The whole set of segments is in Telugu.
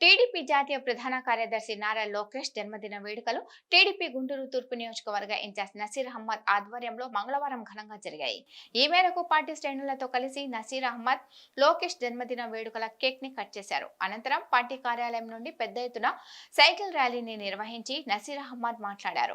టీడీపీ జాతీయ ప్రధాన కార్యదర్శి నారా లోకేష్ జన్మదిన వేడుకలు టీడీపీ గుంటూరు తూర్పు నియోజకవర్గ ఇన్ఛార్జ్ నసీర్ అహ్మద్ ఆధ్వర్యంలో మంగళవారం ఘనంగా జరిగాయి ఈ మేరకు పార్టీ శ్రేణులతో కలిసి నసీర్ అహ్మద్ లోకేష్ జన్మదిన వేడుకల కేక్ని కట్ చేశారు అనంతరం పార్టీ కార్యాలయం నుండి పెద్ద ఎత్తున సైకిల్ ర్యాలీని నిర్వహించి నసీర్ అహ్మద్ మాట్లాడారు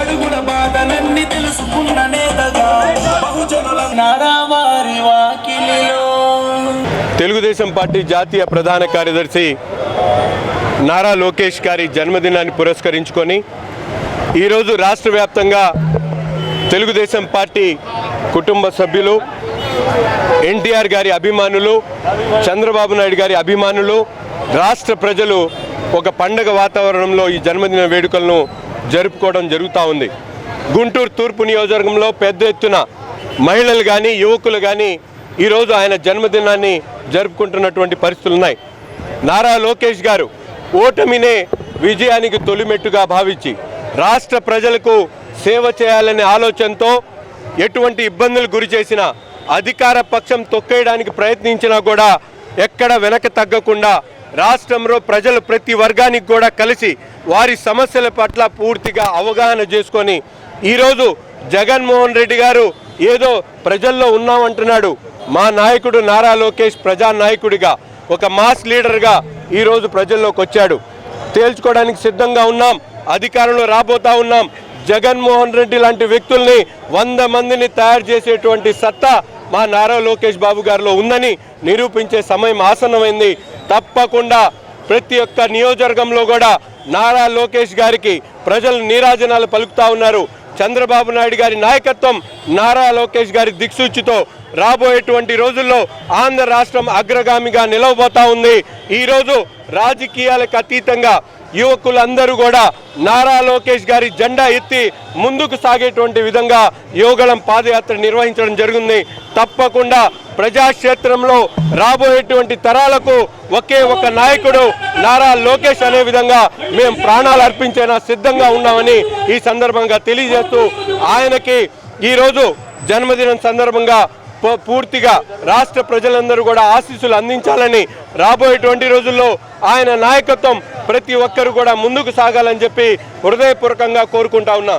అడుగుల బాధలన్నీ తెలుసుకున్న నేతగా బహుజనుల నారావారి వాకిలిలో. తెలుగుదేశం పార్టీ జాతీయ ప్రధాన కార్యదర్శి నారా లోకేష్ గారి జన్మదినాన్ని పురస్కరించుకొని ఈరోజు రాష్ట్ర వ్యాప్తంగా తెలుగుదేశం పార్టీ కుటుంబ సభ్యులు ఎన్టీఆర్ గారి అభిమానులు చంద్రబాబు నాయుడు గారి అభిమానులు రాష్ట్ర ప్రజలు ఒక పండగ వాతావరణంలో ఈ జన్మదిన వేడుకలను జరుపుకోవడం జరుగుతూ ఉంది. గుంటూరు తూర్పు నియోజకవర్గంలో పెద్ద ఎత్తున మహిళలు కానీ యువకులు కానీ ఈరోజు ఆయన జన్మదినాన్ని జరుపుకుంటున్నటువంటి పరిస్థితులు ఉన్నాయి. నారా లోకేష్ గారు ఓటమినే విజయానికి తొలిమెట్టుగా భావించి రాష్ట్ర ప్రజలకు సేవ చేయాలనే ఆలోచనతో ఎటువంటి ఇబ్బందులు గురి చేసినా అధికార పక్షం తొక్కేయడానికి ప్రయత్నించినా కూడా ఎక్కడ వెనక తగ్గకుండా రాష్ట్రంలో ప్రజలు ప్రతి వర్గానికి కూడా కలిసి వారి సమస్యల పట్ల పూర్తిగా అవగాహన చేసుకొని ఈరోజు జగన్మోహన్ రెడ్డి గారు ఏదో ప్రజల్లో ఉన్నామంటున్నాడు. మా నాయకుడు నారా లోకేష్ ప్రజా నాయకుడిగా ఒక మాస్ లీడర్గా ఈరోజు ప్రజల్లోకి వచ్చాడు. తేల్చుకోవడానికి సిద్ధంగా ఉన్నాం. అధికారంలో రాబోతా ఉన్నాం. జగన్మోహన్ రెడ్డి లాంటి వ్యక్తుల్ని వంద మందిని తయారు చేసేటువంటి సత్తా మా నారా లోకేష్ బాబు గారిలో ఉందని నిరూపించే సమయం ఆసన్నమైంది. తప్పకుండా ప్రతి ఒక్క నియోజకవర్గంలో కూడా నారా లోకేష్ గారికి ప్రజలు నీరాజనాలు పలుకుతా ఉన్నారు. చంద్రబాబు నాయుడు గారి నాయకత్వం నారా లోకేష్ గారి దిక్సూచితో రాబోయేటువంటి రోజుల్లో ఆంధ్ర రాష్ట్రం అగ్రగామిగా నిలవబోతా ఉంది. ఈరోజు రాజకీయాలకు అతీతంగా యువకులందరూ కూడా నారా లోకేష్ గారి జెండా ఎత్తి ముందుకు సాగేటువంటి విధంగా యోగళం పాదయాత్ర నిర్వహించడం జరిగింది. తప్పకుండా ప్రజాక్షేత్రంలో రాబోయేటువంటి తరాలకు ఒకే ఒక నాయకుడు నారా లోకేష్ అనే విధంగా మేము ప్రాణాలు అర్పించేనా సిద్ధంగా ఉన్నామని ఈ సందర్భంగా తెలియజేస్తూ ఆయనకి ఈరోజు జన్మదినం సందర్భంగా పూ- పూర్తిగా రాష్ట్ర ప్రజలందరూ కూడా ఆశీస్సులు అందించాలని రాబోయేటువంటి రోజుల్లో ఆయన నాయకత్వం ప్రతి ఒక్కరు కూడా ముందుకు సాగాలని చెప్పి హృదయపూర్వకంగా కోరుకుంటా ఉన్నా.